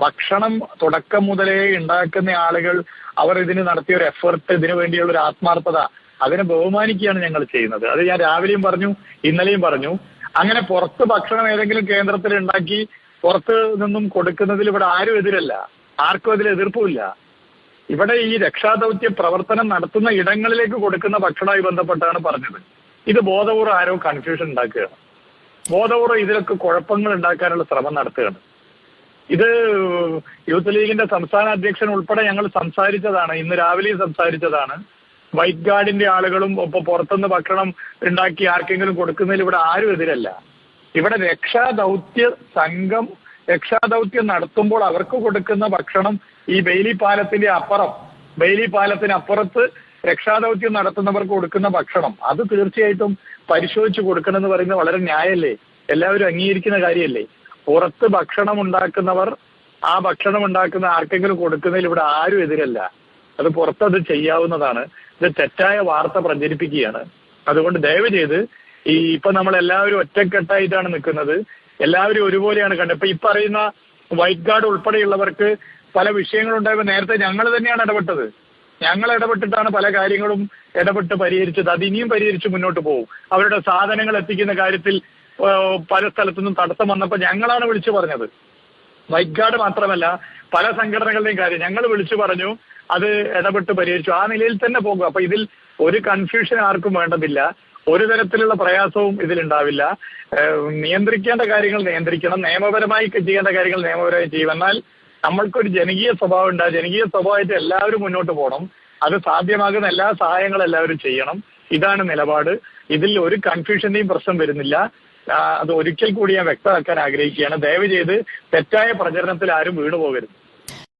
ഭക്ഷണം തുടക്കം മുതലേ ഉണ്ടാക്കുന്ന ആളുകൾ അവർ ഇതിന് നടത്തിയ ഒരു എഫേർട്ട് ഇതിനു വേണ്ടിയുള്ള ഒരു ആത്മാർത്ഥത അതിനെ ബഹുമാനിക്കുകയാണ് ഞങ്ങൾ ചെയ്യുന്നത്. അത് ഞാൻ രാവിലെയും പറഞ്ഞു ഇന്നലെയും പറഞ്ഞു. അങ്ങനെ പുറത്ത് ഭക്ഷണം ഏതെങ്കിലും കേന്ദ്രത്തിൽ ഉണ്ടാക്കി പുറത്ത് നിന്നും കൊടുക്കുന്നതിൽ ഇവിടെ ആരും എതിരല്ല. ആർക്കും അതിൽ എതിർപ്പുമില്ല. ഇവിടെ ഈ രക്ഷാദൗത്യ പ്രവർത്തനം നടത്തുന്ന ഇടങ്ങളിലേക്ക് കൊടുക്കുന്ന ഭക്ഷണവുമായി ബന്ധപ്പെട്ടാണ് പറഞ്ഞത്. ഇത് ബോധപൂർവം ആരോ കൺഫ്യൂഷൻ ഉണ്ടാക്കുകയാണ്. ബോധപൂർവം ഇതിലൊക്കെ കുഴപ്പങ്ങൾ ഉണ്ടാക്കാനുള്ള ശ്രമം നടത്തുകയാണ്. ഇത് യൂത്ത് ലീഗിന്റെ സംസ്ഥാന അധ്യക്ഷൻ ഉൾപ്പെടെ ഞങ്ങൾ സംസാരിച്ചതാണ്. ഇന്ന് രാവിലെ സംസാരിച്ചതാണ്. വൈറ്റ് ഗാർഡിന്റെ ആളുകളും ഒപ്പം പുറത്തുനിന്ന് ഭക്ഷണം ഉണ്ടാക്കി ആർക്കെങ്കിലും കൊടുക്കുന്നതിൽ ഇവിടെ ആരും എതിരല്ല. ഇവിടെ രക്ഷാദൗത്യ സംഘം രക്ഷാദൗത്യം നടത്തുമ്പോൾ അവർക്ക് കൊടുക്കുന്ന ഭക്ഷണം ഈ ബെയിലി പാലത്തിന്റെ അപ്പുറം. ബെയിലി പാലത്തിനപ്പുറത്ത് രക്ഷാദൗത്യം നടത്തുന്നവർക്ക് കൊടുക്കുന്ന ഭക്ഷണം. അത് തീർച്ചയായിട്ടും പരിശോധിച്ച് കൊടുക്കണമെന്ന് പറയുന്നത് വളരെ ന്യായമല്ലേ? എല്ലാവരും അംഗീകരിക്കുന്ന കാര്യമല്ലേ? പുറത്ത് ഭക്ഷണം ഉണ്ടാക്കുന്നവർ ആ ഭക്ഷണം ഉണ്ടാക്കുന്ന ആർക്കെങ്കിലും കൊടുക്കുന്നതിൽ ഇവിടെ ആരും എതിരല്ല. അത് പുറത്തത് ചെയ്യാവുന്നതാണ്. ഇത് തെറ്റായ വാർത്ത പ്രചരിപ്പിക്കുകയാണ്. അതുകൊണ്ട് ദയവ് ചെയ്ത് ഈ ഇപ്പൊ നമ്മൾ എല്ലാവരും ഒറ്റക്കെട്ടായിട്ടാണ് നിൽക്കുന്നത്. എല്ലാവരും ഒരുപോലെയാണ് കണ്ടത്. ഇപ്പൊ ഈ പറയുന്ന വൈറ്റ് ഗാർഡ് ഉൾപ്പെടെയുള്ളവർക്ക് പല വിഷയങ്ങളുണ്ടായപ്പോൾ നേരത്തെ ഞങ്ങൾ തന്നെയാണ് ഇടപെട്ടത്. ഞങ്ങൾ ഇടപെട്ടിട്ടാണ് പല കാര്യങ്ങളും ഇടപെട്ട് പരിഹരിച്ചത്. അത് ഇനിയും പരിഹരിച്ച് മുന്നോട്ട് പോകും. അവരുടെ സാധനങ്ങൾ എത്തിക്കുന്ന കാര്യത്തിൽ പല സ്ഥലത്തുനിന്നും തടസ്സം വന്നപ്പോൾ ഞങ്ങളാണ് വിളിച്ചു പറഞ്ഞത്. വൈറ്റ് മാത്രമല്ല പല സംഘടനകളുടെയും കാര്യം. ഞങ്ങൾ വിളിച്ചു പറഞ്ഞു അത് ഇടപെട്ട് പരിഹരിച്ചു. ആ നിലയിൽ തന്നെ പോകും. അപ്പൊ ഇതിൽ ഒരു കൺഫ്യൂഷൻ ആർക്കും വേണ്ടതില്ല. ഒരു തരത്തിലുള്ള പ്രയാസവും ഇതിലുണ്ടാവില്ല നിയന്ത്രിക്കേണ്ട കാര്യങ്ങൾ നിയന്ത്രിക്കണം. നിയമപരമായി ചെയ്യേണ്ട കാര്യങ്ങൾ നിയമപരമായി ചെയ്യും. എന്നാൽ നമ്മൾക്കൊരു ജനകീയ സ്വഭാവം ഉണ്ട്. ജനകീയ സ്വഭാവമായിട്ട് എല്ലാവരും മുന്നോട്ട് പോകണം. അത് സാധ്യമാകുന്ന എല്ലാ സഹായങ്ങളും എല്ലാവരും ചെയ്യണം. ഇതാണ് നിലപാട്. ഇതിൽ ഒരു കൺഫ്യൂഷന്റെയും പ്രശ്നം വരുന്നില്ല. അത് ഒരിക്കൽ കൂടി ഞാൻ വ്യക്തമാക്കാൻ ആഗ്രഹിക്കുകയാണ്. ദയവ് ചെയ്ത് തെറ്റായ പ്രചരണത്തിൽ ആരും വീണു പോകരുത്